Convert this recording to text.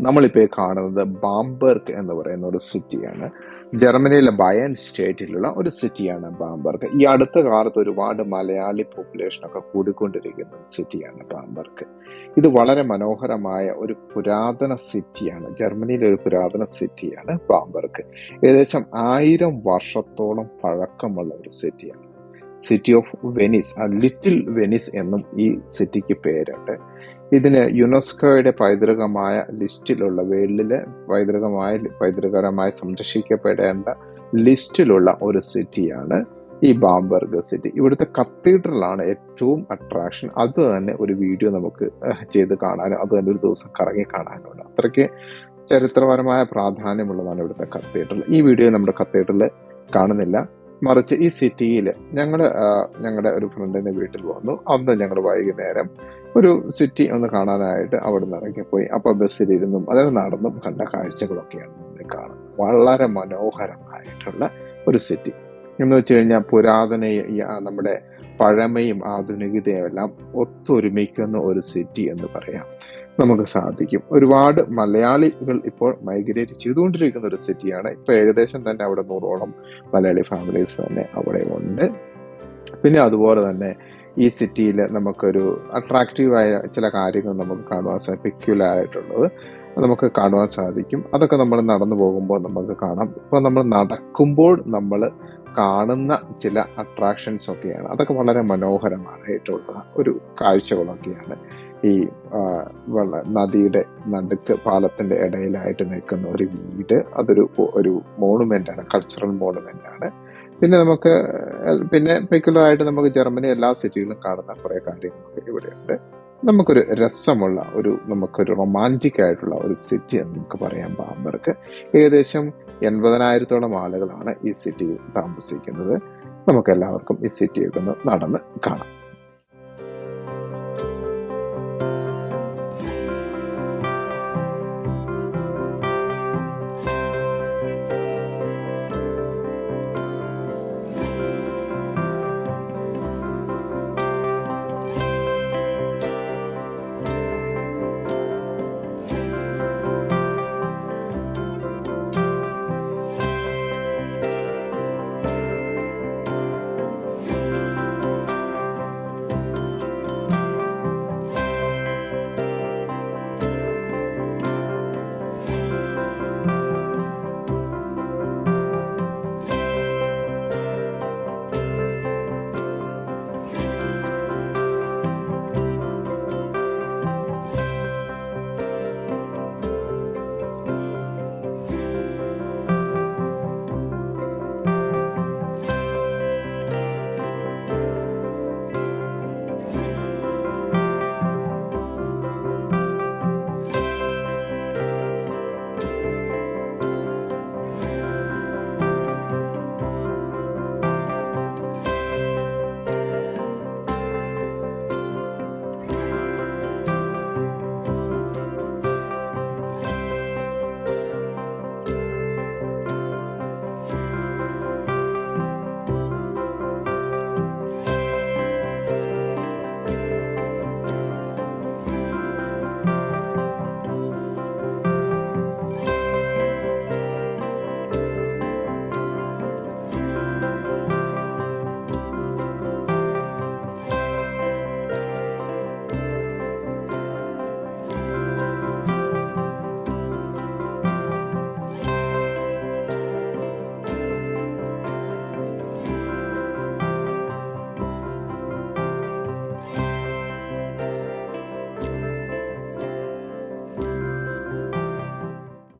നമ്മളിപ്പോൾ കാണുന്നത് ബാംബർഗ് എന്ന് പറയുന്ന ഒരു സിറ്റിയാണ്. ജർമ്മനിയിലെ ബയൻ സ്റ്റേറ്റിലുള്ള ഒരു സിറ്റിയാണ് ബാംബർഗ്. ഈ അടുത്ത കാലത്ത് ഒരുപാട് മലയാളി പോപ്പുലേഷനൊക്കെ കൂടിക്കൊണ്ടിരിക്കുന്ന ഒരു സിറ്റിയാണ് ബാംബർഗ്. ഇത് വളരെ മനോഹരമായ ഒരു പുരാതന സിറ്റിയാണ്. ജർമ്മനിയിലെ ഒരു പുരാതന സിറ്റിയാണ് ബാംബർഗ്. ഏകദേശം ആയിരം വർഷത്തോളം പഴക്കമുള്ള ഒരു സിറ്റിയാണ്. സിറ്റി ഓഫ് വെനീസ് ആ ലിറ്റിൽ വെനീസ് എന്നും ഈ സിറ്റിക്ക് പേരുണ്ട്. ഇതിന് യുനെസ്കോയുടെ പൈതൃകമായ ലിസ്റ്റിലുള്ള വേൾഡിലെ പൈതൃകമായ പൈതൃകപരമായി സംരക്ഷിക്കപ്പെടേണ്ട ലിസ്റ്റിലുള്ള ഒരു സിറ്റിയാണ് ഈ ബാംബർഗ് സിറ്റി ഇവിടുത്തെ കത്തീഡ്രലാണ് ഏറ്റവും അട്രാക്ഷൻ അത് തന്നെ ഒരു വീഡിയോ നമുക്ക് ചെയ്ത് കാണാനും അത് തന്നെ ഒരു ദിവസം കറങ്ങി കാണാനുണ്ട്. അത്രയ്ക്ക് ചരിത്രപരമായ പ്രാധാന്യമുള്ളതാണ് ഇവിടുത്തെ കത്തീഡ്രൽ ഈ വീഡിയോ നമ്മുടെ കത്തീഡ്രൽ കാണുന്നില്ല. മറിച്ച് ഈ സിറ്റിയിൽ ഞങ്ങൾ ഞങ്ങളുടെ ഒരു ഫ്രണ്ടിന്റെ വീട്ടിൽ വന്നു. അന്ന് ഞങ്ങൾ വൈകുന്നേരം ഒരു സിറ്റി ഒന്ന് കാണാനായിട്ട് അവിടെ നിന്ന് ഇറങ്ങിപ്പോയി. അപ്പോൾ ബസ്സിലിരുന്നും അതിൽ നടന്നും കണ്ട കാഴ്ചകളൊക്കെയാണ് കാണുന്നത്. വളരെ മനോഹരമായിട്ടുള്ള ഒരു സിറ്റി. എന്ന് വെച്ച് കഴിഞ്ഞാൽ പുരാതന നമ്മുടെ പഴമയും ആധുനികതയും എല്ലാം ഒത്തൊരുമിക്കുന്ന ഒരു സിറ്റി എന്ന് പറയാം. നമുക്ക് സാധിക്കും. ഒരുപാട് മലയാളികൾ ഇപ്പോൾ മൈഗ്രേറ്റ് ചെയ്തുകൊണ്ടിരിക്കുന്ന ഒരു സിറ്റിയാണ് ഇപ്പൊ ഏകദേശം തന്നെ അവിടെ നൂറോളം മലയാളി ഫാമിലീസ് തന്നെ അവിടെ ഉണ്ട്. പിന്നെ അതുപോലെ തന്നെ ഈ സിറ്റിയിൽ നമുക്കൊരു അട്രാക്റ്റീവായ ചില കാര്യങ്ങൾ നമുക്ക് കാണുവാൻ സാധിക്കും പെക്യുലർ ആയിട്ടുള്ളത് നമുക്ക് കാണുവാൻ സാധിക്കും. അതൊക്കെ നമ്മൾ നടന്നു പോകുമ്പോൾ നമുക്ക് കാണാം. ഇപ്പോൾ നമ്മൾ നടക്കുമ്പോൾ നമ്മൾ കാണുന്ന ചില അട്രാക്ഷൻസ് ഒക്കെയാണ്. അതൊക്കെ വളരെ മനോഹരമായിട്ടുള്ള ഒരു കാഴ്ചകളൊക്കെയാണ്. ഈ നദിയുടെ നടുക്ക് പാലത്തിന്റെ ഇടയിലായിട്ട് നിൽക്കുന്ന ഒരു വീട്. അതൊരു ഒരു മോണുമെന്റ് ആണ് കൾച്ചറൽ മോണുമെന്റ് ആണ് പിന്നെ നമുക്ക് പിന്നെ പെക്കുലർ ആയിട്ട് നമുക്ക് ജർമ്മനി എല്ലാ സിറ്റികളും കാണുന്ന കുറെ കാര്യങ്ങളൊക്കെ ഇവിടെയുണ്ട്. നമുക്കൊരു രസമുള്ള ഒരു നമുക്കൊരു റൊമാന്റിക് ആയിട്ടുള്ള ഒരു സിറ്റി എന്ന് നമുക്ക് പറയാം ബാംബർക്ക്. ഏകദേശം എൺപതിനായിരത്തോളം ആളുകളാണ് ഈ സിറ്റിയിൽ താമസിക്കുന്നത്. നമുക്ക് എല്ലാവർക്കും ഈ സിറ്റിയൊക്കെ ഒന്ന് നടന്ന് കാണാം.